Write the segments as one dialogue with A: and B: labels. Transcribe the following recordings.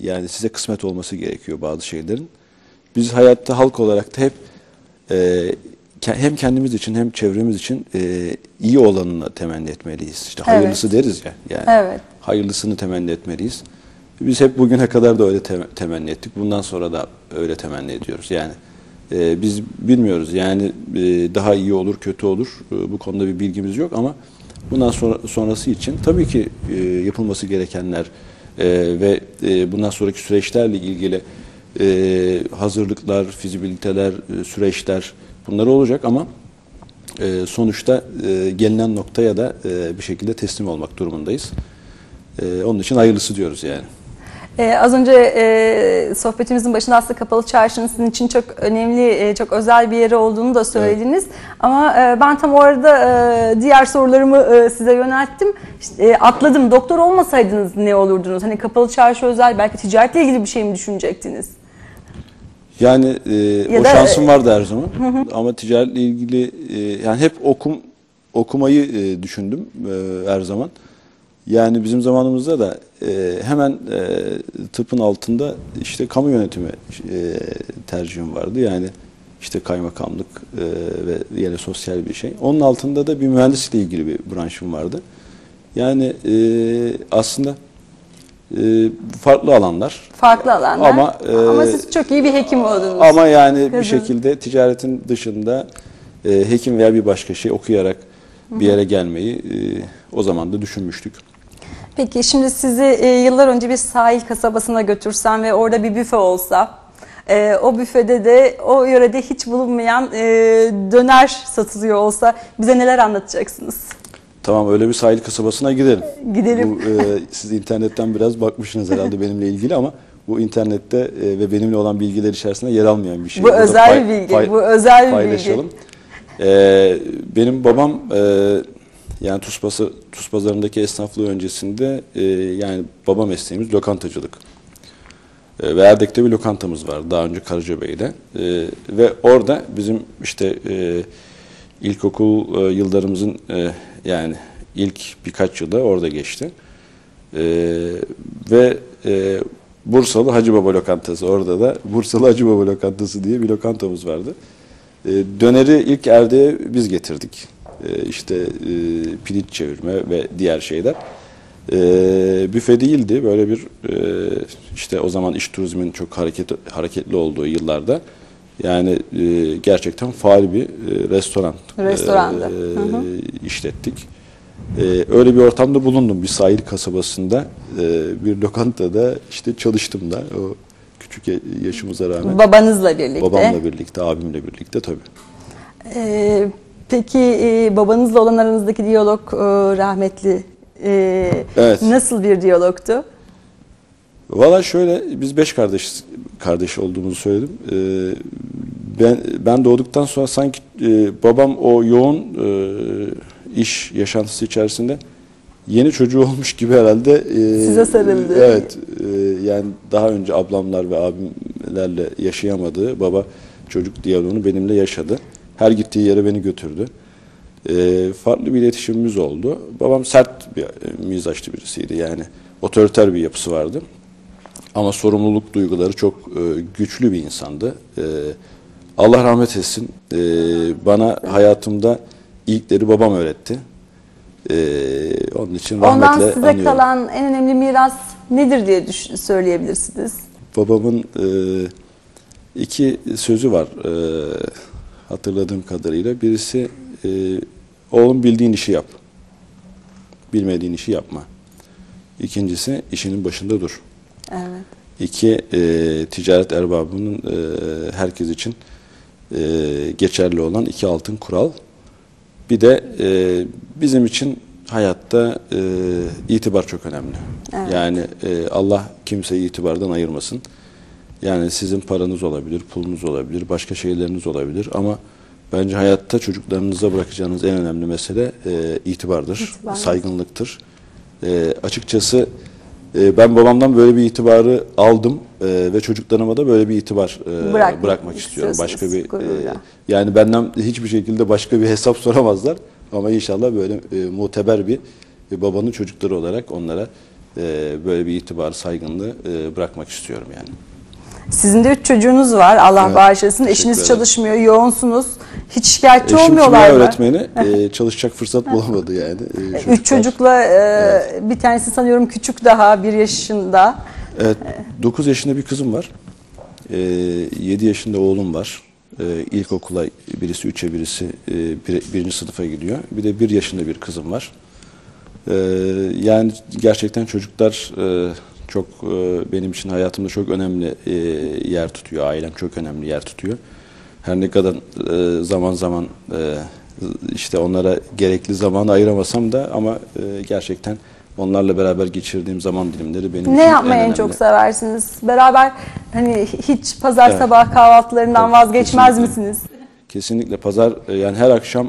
A: yani size kısmet olması gerekiyor bazı şeylerin. Biz hayatta halk olarak da hep e, hem kendimiz için hem çevremiz için e, iyi olanını temenni etmeliyiz. İşte
B: Evet.
A: hayırlısı deriz ya. Yani
B: Evet.
A: hayırlısını temenni etmeliyiz. Biz hep bugüne kadar da öyle te- temenni ettik. Bundan sonra da öyle temenni ediyoruz. Yani e, biz bilmiyoruz. Yani e, daha iyi olur, kötü olur. E, bu konuda bir bilgimiz yok ama bundan sonra sonrası için tabii ki e, yapılması gerekenler e, ve e, bundan sonraki süreçlerle ilgili e, hazırlıklar, fizibiliteler, e, süreçler bunlar olacak ama e, sonuçta e, gelinen noktaya da e, bir şekilde teslim olmak durumundayız. E, onun için hayırlısı diyoruz yani.
B: Ee, az önce e, sohbetimizin başında aslında Kapalı Çarşı'nın sizin için çok önemli, e, çok özel bir yeri olduğunu da söylediniz. Ama e, ben tam orada e, diğer sorularımı e, size yönelttim. İşte, e, atladım. Doktor olmasaydınız ne olurdunuz? Hani Kapalı Çarşı özel belki ticaretle ilgili bir şey mi düşünecektiniz?
A: Yani e,
B: Ya
A: o
B: da-
A: şansım vardı her zaman. Ama ticaretle ilgili e, yani hep okum okumayı e, düşündüm e, her zaman. Yani bizim zamanımızda da e, hemen e, tıpın altında işte kamu yönetimi e, tercihim vardı. Yani işte kaymakamlık e, ve yine sosyal bir şey. Onun altında da bir mühendislikle ilgili bir branşım vardı. Yani e, aslında e, farklı alanlar.
B: Farklı alanlar.
A: Ama, e,
B: Ama siz çok iyi bir hekim oldunuz.
A: Ama yani bir
B: Kızım.
A: şekilde ticaretin dışında e, hekim veya bir başka şey okuyarak bir yere gelmeyi e, o zaman da düşünmüştük.
B: Peki şimdi sizi e, yıllar önce bir sahil kasabasına götürsem ve orada bir büfe olsa, e, o büfede de o yörede hiç bulunmayan e, döner satılıyor olsa bize neler anlatacaksınız?
A: Tamam öyle bir sahil kasabasına gidelim.
B: Gidelim.
A: Bu, e, siz internetten biraz bakmışsınız herhalde benimle ilgili ama bu internette e, ve benimle olan bilgiler içerisinde yer almayan bir şey.
B: Bu
A: Burada
B: özel
A: pay-
B: bilgi,
A: pay-
B: bu özel bir
A: paylaşalım.
B: bilgi.
A: E, benim babam e, yani Tuz, Pazarı- Tuz esnaflığı öncesinde e, yani baba mesleğimiz lokantacılık. E, ve Erdek'te bir lokantamız var daha önce Karacabey'de. E, ve orada bizim işte e, ilkokul e, yıllarımızın e, yani ilk birkaç yılı orada geçti. E, ve e, Bursalı Hacı Baba Lokantası orada da Bursalı Hacı Baba Lokantası diye bir lokantamız vardı. E, döneri ilk Erdek'e biz getirdik. E, işte e, pirinç çevirme ve diğer şeyler. E, büfe değildi. Böyle bir e, işte o zaman iş turizmin çok hareket, hareketli olduğu yıllarda yani e, gerçekten faal bir e, restoran
B: Restorandı.
A: e,
B: Hı hı.
A: işlettik. E, öyle bir ortamda bulundum. Bir sahil kasabasında e, bir lokantada işte çalıştım da o küçük ya- yaşımıza rağmen.
B: Babanızla birlikte.
A: Babamla birlikte, abimle birlikte tabii.
B: E, peki e, babanızla olan aranızdaki diyalog e, rahmetli e,
A: Evet.
B: nasıl bir diyalogtu?
A: Valla şöyle biz beş kardeş kardeş olduğumuzu söyledim. Ee, ben ben doğduktan sonra sanki e, babam o yoğun e, iş yaşantısı içerisinde yeni çocuğu olmuş gibi herhalde. e,
B: Size sarıldı.
A: Evet. e, yani daha önce ablamlar ve abimlerle yaşayamadığı baba çocuk diyaloğunu benimle yaşadı. Her gittiği yere beni götürdü. E, farklı bir iletişimimiz oldu. Babam sert bir e, mizaçlı birisiydi yani otoriter bir yapısı vardı. Ama sorumluluk duyguları çok e, güçlü bir insandı. E, Allah rahmet etsin. E, bana hayatımda ilkleri babam öğretti. E, onun için rahmetle
B: Ondan size
A: anıyorum.
B: kalan en önemli miras nedir diye söyleyebilirsiniz.
A: Babamın e, iki sözü var e, hatırladığım kadarıyla. Birisi e, oğlum bildiğin işi yap. Bilmediğin işi yapma. İkincisi işinin başında dur.
B: Evet.
A: İki, e, ticaret erbabının e, herkes için e, geçerli olan iki altın kural. Bir de e, bizim için hayatta e, itibar çok önemli.
B: Evet.
A: Yani e, Allah kimseyi itibardan ayırmasın. Yani sizin paranız olabilir, pulunuz olabilir, başka şeyleriniz olabilir ama bence hayatta çocuklarınıza bırakacağınız en önemli mesele e, itibardır,
B: İtibar.
A: saygınlıktır. E, açıkçası e, ben babamdan böyle bir itibarı aldım e, ve çocuklarıma da böyle bir itibar e,
B: Bırakmak
A: bırakmak istiyorum. Başka bir e, yani benden hiçbir şekilde başka bir hesap soramazlar ama inşallah böyle e, muteber bir e, babanın çocukları olarak onlara e, böyle bir itibar, saygınlığı e, bırakmak istiyorum yani.
B: Sizin de üç çocuğunuz var. Allah
A: Evet,
B: bağışlasın. Eşiniz çalışmıyor, yoğunsunuz. Hiç şikayetçi
A: Eşim
B: olmuyorlar mı?
A: öğretmeni e, çalışacak fırsat bulamadı yani. E,
B: Üç
A: çocuklar-
B: çocukla e, bir tanesi sanıyorum küçük daha, bir yaşında.
A: Evet, 9 yaşında bir kızım var. Ee, 7 yaşında oğlum var. Ee, ilkokula birisi 3'e birisi e, bir, birinci sınıfa gidiyor. Bir de 1 yaşında bir kızım var. Ee, yani gerçekten çocuklar e, çok e, benim için hayatımda çok önemli e, yer tutuyor. Ailem çok önemli yer tutuyor. Her ne kadar e, zaman zaman işte onlara gerekli zaman ayıramasam da ama gerçekten onlarla beraber geçirdiğim zaman dilimleri benim için
B: Ne yapmayı en çok seversiniz? Beraber hani hiç pazar
A: Evet.
B: sabah kahvaltılarından
A: Tabii,
B: vazgeçmez
A: kesinlikle.
B: misiniz?
A: Kesinlikle pazar yani her akşam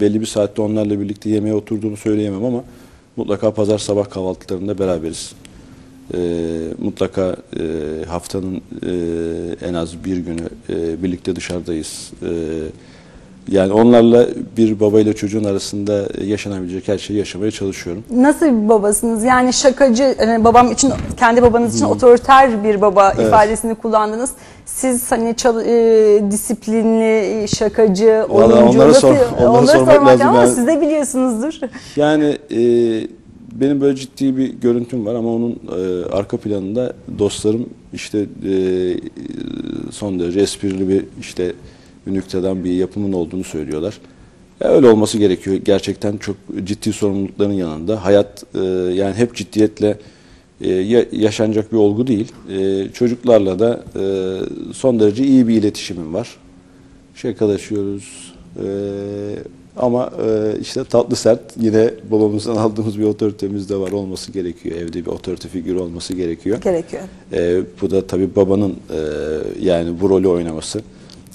A: belli bir saatte onlarla birlikte yemeğe oturduğumu söyleyemem ama mutlaka pazar sabah kahvaltılarında beraberiz. E, mutlaka e, haftanın e, en az bir günü e, birlikte dışarıdayız. E, yani onlarla bir babayla çocuğun arasında yaşanabilecek her şeyi yaşamaya çalışıyorum.
B: Nasıl bir babasınız? Yani şakacı, hani babam için, kendi babanız için otoriter bir baba
A: Evet.
B: ifadesini kullandınız. Siz hani çal- e, disiplinli, şakacı,
A: Vallahi
B: oyuncu,
A: onlara
B: nasıl-
A: sor- onlara sormak lazım
B: ama
A: yani.
B: siz de biliyorsunuzdur.
A: Yani e, benim böyle ciddi bir görüntüm var ama onun e, arka planında dostlarım işte e, son derece esprili bir işte bir nükteden bir yapımın olduğunu söylüyorlar. Ya öyle olması gerekiyor. Gerçekten çok ciddi sorumlulukların yanında. Hayat e, yani hep ciddiyetle e, ya- yaşanacak bir olgu değil. E, çocuklarla da e, son derece iyi bir iletişimim var şakalaşıyoruz. Ee, ama e, işte tatlı sert yine babamızdan aldığımız bir otoritemiz de var olması gerekiyor. Evde bir otorite figürü olması gerekiyor.
B: Gerekiyor.
A: Ee, bu da tabii babanın e, yani bu rolü oynaması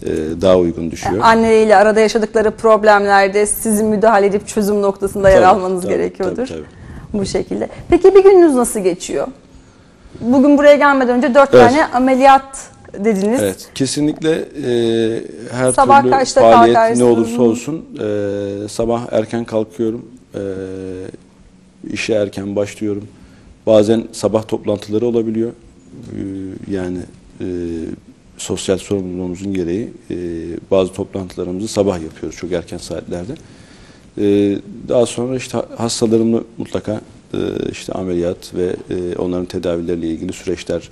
A: e, daha uygun düşüyor.
B: Anneleriyle arada yaşadıkları problemlerde sizin müdahale edip çözüm noktasında yer
A: Tabii,
B: almanız
A: tabii,
B: gerekiyordur.
A: tabii,
B: Bu şekilde. Peki bir gününüz nasıl geçiyor? Bugün buraya gelmeden önce dört
A: Evet.
B: tane ameliyat dediniz.
A: Evet, kesinlikle e, her
B: Sabah
A: türlü
B: kaçta
A: faaliyet ne olursa olsun e, sabah erken kalkıyorum, e, işe erken başlıyorum. Bazen sabah toplantıları olabiliyor. E, yani e, sosyal sorumluluğumuzun gereği e, bazı toplantılarımızı sabah yapıyoruz çok erken saatlerde. E, daha sonra işte hastalarımı mutlaka e, işte ameliyat ve e, onların tedavileriyle ilgili süreçler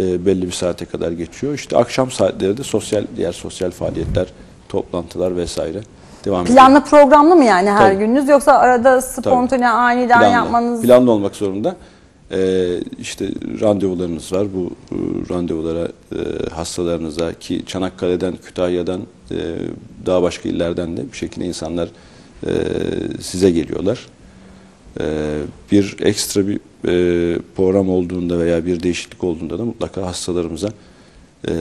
A: e, belli bir saate kadar geçiyor. İşte akşam saatleri de sosyal diğer sosyal faaliyetler, toplantılar vesaire devam ediyor.
B: Planlı programlı mı yani her
A: Tabii.
B: gününüz yoksa arada spontane aniden
A: Planlı.
B: yapmanız?
A: Planlı olmak zorunda. Ee, işte randevularınız var. Bu e, randevulara e, hastalarınıza ki Çanakkale'den, Kütahya'dan e, daha başka illerden de bir şekilde insanlar e, size geliyorlar. E, bir ekstra bir e, program olduğunda veya bir değişiklik olduğunda da mutlaka hastalarımıza e,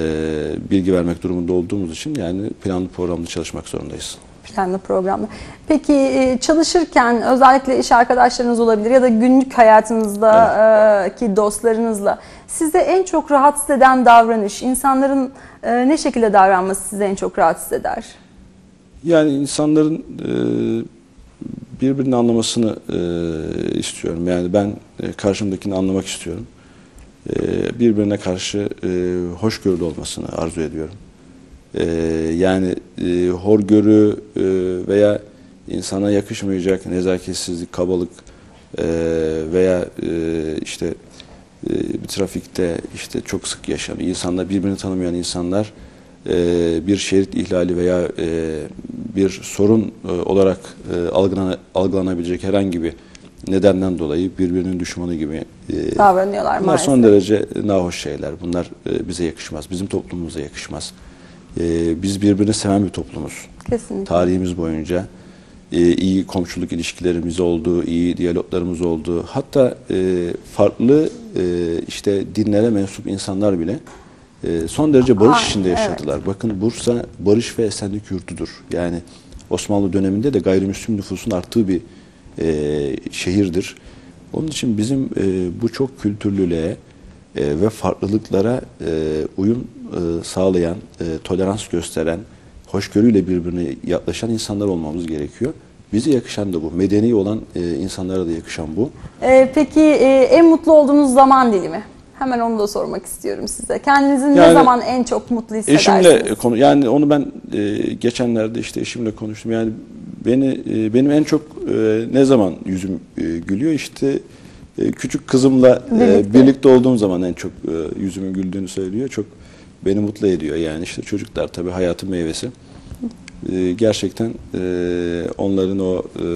A: bilgi vermek durumunda olduğumuz için yani planlı programlı çalışmak zorundayız.
B: Planlı programlı. Peki e, çalışırken özellikle iş arkadaşlarınız olabilir ya da günlük hayatınızdaki dostlarınızla sizi en çok rahatsız eden davranış, insanların e, ne şekilde davranması sizi en çok rahatsız eder?
A: Yani insanların e, birbirini anlamasını e, istiyorum. Yani ben e, karşımdakini anlamak istiyorum. E, birbirine karşı e, hoşgörülü olmasını arzu ediyorum. E, yani e, horgörü e, veya insana yakışmayacak nezaketsizlik, kabalık e, veya e, işte e, trafikte işte çok sık yaşanıyor. İnsanlar birbirini tanımayan insanlar bir şerit ihlali veya e, bir sorun e, olarak e, algılana, algılanabilecek herhangi bir nedenden dolayı birbirinin düşmanı gibi e,
B: Davranıyorlar
A: bunlar
B: maalesef.
A: son derece nahoş şeyler. Bunlar e, bize yakışmaz. Bizim toplumumuza yakışmaz. E, biz birbirini seven bir toplumuz.
B: Kesinlikle.
A: Tarihimiz boyunca e, iyi komşuluk ilişkilerimiz oldu, iyi diyaloglarımız oldu. Hatta e, farklı e, işte dinlere mensup insanlar bile e, son derece barış
B: Ay,
A: içinde
B: evet.
A: yaşadılar. Bakın Bursa barış ve esenlik yurtudur. Yani Osmanlı döneminde de gayrimüslim nüfusun arttığı bir e, şehirdir. Onun için bizim e, bu çok kültürlülüğe e, ve farklılıklara e, uyum e, sağlayan, e, tolerans gösteren, hoşgörüyle birbirine yaklaşan insanlar olmamız gerekiyor. Bize yakışan da bu. Medeni olan e, insanlara da yakışan bu.
B: Ee, peki e, en mutlu olduğunuz zaman dilimi? Hemen onu da sormak istiyorum size. Kendinizi ne
A: Yani
B: zaman en çok mutlu hissedersiniz?
A: Eşimle konu yani onu ben e, geçenlerde işte eşimle konuştum. Yani beni e, benim en çok e, ne zaman yüzüm e, gülüyor işte e, küçük kızımla e,
B: Birlikte.
A: birlikte. olduğum zaman en çok e, yüzümün güldüğünü söylüyor. Çok beni mutlu ediyor. Yani işte çocuklar tabii hayatın meyvesi. E, gerçekten e, onların o e,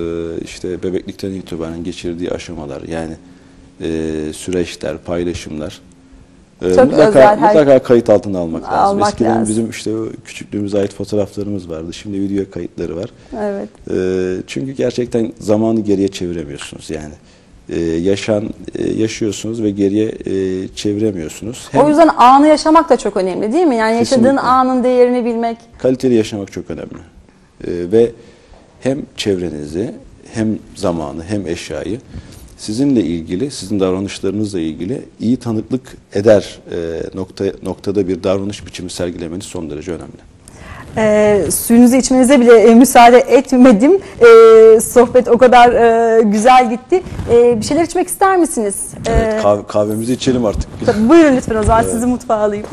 A: işte bebeklikten itibaren geçirdiği aşamalar yani e, süreçler, paylaşımlar e,
B: Çok
A: mutlaka,
B: özel, her-
A: mutlaka kayıt altına almak lazım.
B: Almak
A: Eskiden
B: lazım.
A: bizim işte küçüklüğümüze ait fotoğraflarımız vardı. Şimdi video kayıtları var.
B: Evet.
A: E, çünkü gerçekten zamanı geriye çeviremiyorsunuz yani. E, yaşan e, yaşıyorsunuz ve geriye e, çeviremiyorsunuz. Hem
B: O yüzden anı yaşamak da çok önemli değil mi? Yani yaşadığın
A: Kesinlikle.
B: anın değerini bilmek.
A: kaliteli yaşamak çok önemli. E, ve hem çevrenizi hem zamanı hem eşyayı sizinle ilgili, sizin davranışlarınızla ilgili iyi tanıklık eder e, nokta, noktada bir davranış biçimi sergilemeniz son derece önemli.
B: Ee, suyunuzu içmenize bile e, müsaade etmedim. Ee, sohbet o kadar e, güzel gitti. Ee, bir şeyler içmek ister misiniz? Ee,
A: Evet, kahve- kahvemizi içelim artık.
B: buyurun lütfen o zaman sizi mutfağa alayım.